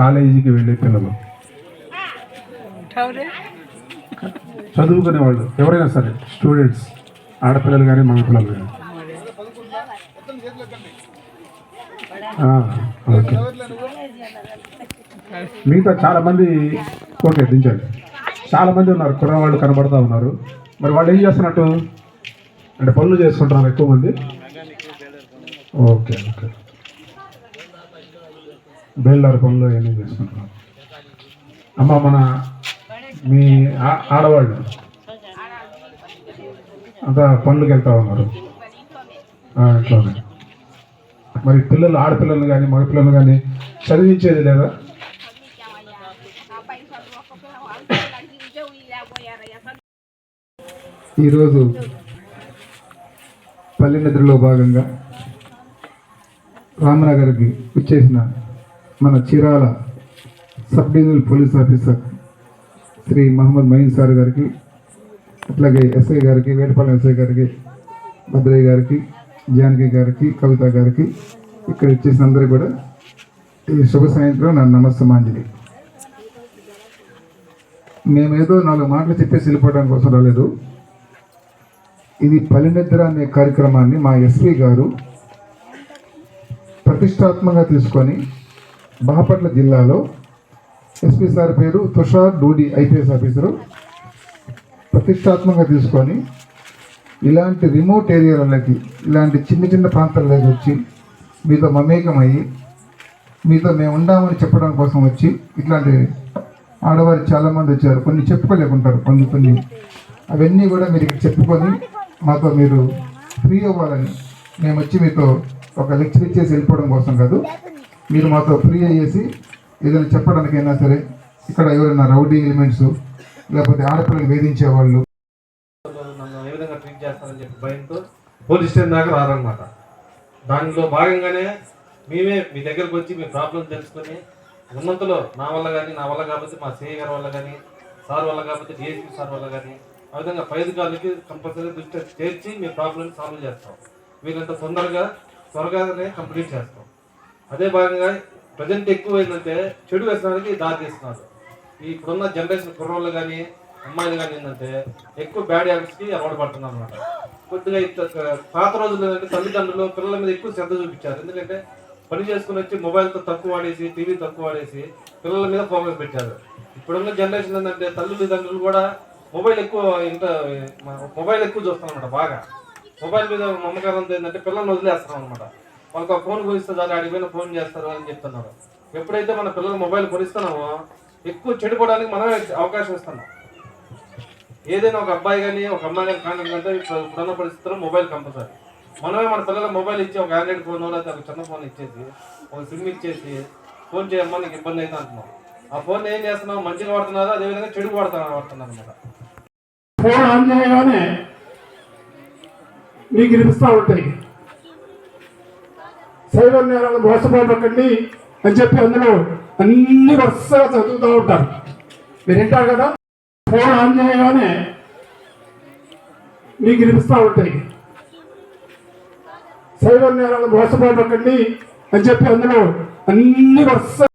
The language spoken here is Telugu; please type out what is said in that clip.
కాలేజీకి వెళ్ళే పిల్లలు. చదువుకునే వాళ్ళు ఎవరైనా సరే స్టూడెంట్స్ ఆడపిల్లలు కానీ మగపిల్లలు కానీ. ఆ, ఓకే. మిగతా చాలా మంది ఓకే దించండి. చాలా మంది ఉన్నారు కుర్రవాళ్ళు కనబడతా ఉన్నారు. మరి వాళ్ళు ఏం చేస్తున్నట్టు? అంటే పనులు చేసుకుంటున్నారు ఎక్కువ మంది. Okay okay. బేల్దార్ పనులు ఏమేమి చేసుకుంటున్నారు అమ్మ మన మీ ఆ- ఆడవాళ్ళు అంతా పనులకు వెళ్తా ఉన్నారు. ఇంట్లోనే మరి పిల్లలు ఆడపిల్లలు కానీ మగపిల్లలు కానీ చదివించేది లేదా? ఈరోజు పల్లె నిద్రలో భాగంగా రామనగర్కి వచ్చేసిన మన Chirala sub divisional police officer Sri Mohammed Moin sir గారికి అట్లాగే ఎస్ఐ గారికి వేటపాలెం ఎస్ఐ గారికి భద్రయ్య గారికి జానకి గారికి కవిత గారికి ఇక్కడ వచ్చేసిన అందరికీ కూడా ఈ శుభ సాయంత్రం నా నమస్తమాంజలి మేమేదో నాలుగు మాటలు చెప్పేసి వెళ్ళిపోవడం కోసం రాలేదు. ఇది పలినిద్ర అనే కార్యక్రమాన్ని మా ఎస్పీ గారు ప్రతిష్టాత్మకంగా తీసుకొని బాపట్ల జిల్లాలో ఎస్పీ సార్ పేరు తుషార్ డూడి ఐపీఎస్ ఆఫీసరు. ప్రతిష్టాత్మకంగా తీసుకొని ఇలాంటి రిమోట్ ఏరియాలకి ఇలాంటి చిన్న చిన్న ప్రాంతాల్లోకి వచ్చి మీతో మమేకమయ్యి మీతో మేము ఉండామని చెప్పడం కోసం వచ్చి ఇట్లాంటి ఆడవారు చాలామంది వచ్చారు. కొన్ని చెప్పుకోలేకుంటారు కొన్ని కొన్ని. అవన్నీ కూడా మీరు చెప్పుకొని మాతో మీరు ఫ్రీ అవ్వాలని మేము వచ్చి మీతో ఒక లెక్చర్ ఇచ్చేసి వెళ్ళిపోవడం కోసం కాదు మీరు మాతో ఫ్రీ అయ్యేసి ఏదైనా చెప్పడానికైనా సరే ఇక్కడ ఎవరైనా రౌడీ ఎలిమెంట్స్ లేకపోతే ఆడపిల్లలు వేధించే వాళ్ళు ఏ విధంగా ట్రీట్ చేస్తారని చెప్పి భయంతో పోలీస్ స్టేషన్ దాకా రారనమాట దానిలో భాగంగానే మేమే మీ దగ్గరకు వచ్చి మీ ప్రాబ్లం తెలుసుకొని ఉన్నంతలో నా వల్ల కానీ నా వల్ల కాబట్టి మా సిఐ గారి వల్ల కానీ సార్ వల్ల కాబట్టి డిఎస్పీ సార్ వల్ల కానీ ఆ విధంగా పై అధికారులకి కంపల్సరీ దృష్టి చేర్చి మీ ప్రాబ్లమ్ సాల్వ్ చేస్తాం. వీళ్ళంత తొందరగా త్వరగానే కంప్లీట్ చేస్తాం. అదే భాగంగా ప్రజెంట్ ఎక్కువ ఏంటంటే చెడు వ్యసనానికి దారి తీస్తున్నారు ఈ ఇప్పుడున్న జనరేషన్ కుర్రోళ్ళు కానీ అమ్మాయిలు కానీ ఏంటంటే ఎక్కువ బ్యాడ్ హ్యాబిట్స్కి అలవాటు పడుతున్నారు అనమాట కొద్దిగా పాత రోజుల్లో ఏంటంటే తల్లిదండ్రులు పిల్లల మీద ఎక్కువ శ్రద్ధ చూపించారు. ఎందుకంటే పని చేసుకుని వచ్చి మొబైల్తో తక్కువ వాడేసి టీవీ తక్కువ వాడేసి పిల్లల మీద ఫోకస్ పెట్టారు. ఇప్పుడున్న జనరేషన్ ఏంటంటే తల్లిదండ్రులు కూడా మొబైల్ ఎక్కువ ఇంత మొబైల్ ఎక్కువ చూస్తాం అనమాట బాగా. మొబైల్ మీద మమకారంతో ఏంటంటే పిల్లల్ని వదిలేస్తాం అనమాట మనకు ఫోన్ కొనిస్తే దాన్ని అడిగిపోయిన ఫోన్ చేస్తారు అని చెప్తున్నారు. ఎప్పుడైతే మన పిల్లలు మొబైల్ కొనిస్తున్నామో ఎక్కువ చెడిపోవడానికి మనమే అవకాశం ఇస్తున్నాం. ఏదైనా ఒక అబ్బాయి కానీ ఒక అమ్మాయి కానీ కాంటాక్ట్ అంటే ఇప్పుడున్న పరిస్థితుల్లో మొబైల్ కంపల్సరీ. మనమే మన పిల్లల మొబైల్ ఇచ్చి ఒక ఆండ్రాయిడ్ ఫోన్ లేకపోతే ఒక చిన్న ఫోన్ ఇచ్చేసి ఒక సిమ్ ఇచ్చేసి ఫోన్ చేయమ్మా నీకు ఇబ్బంది అయితే అంటున్నాం. ఆ ఫోన్ ఏం చేస్తున్నావు? మంచిగా వాడుతున్నారా? అదేవిధంగా చెడు వాడుతున్నారు వాడుతున్నారు అనమాట ఫోన్ ఆన్ చేయగానే మీకు వినిపిస్తూ ఉంటాయి. సైబర్ నేరాలు మోసపోబకండి అని చెప్పి అందులో అన్ని వరుసగా చదువుతూ ఉంటారు. మీరు వింటారు కదా? ఫోన్ ఆన్ చేయగానే మీకు వినిపిస్తూ ఉంటాయి. సైబర్ నేరాలు మోసపోబకండి అని చెప్పి అందులో అన్ని వరుస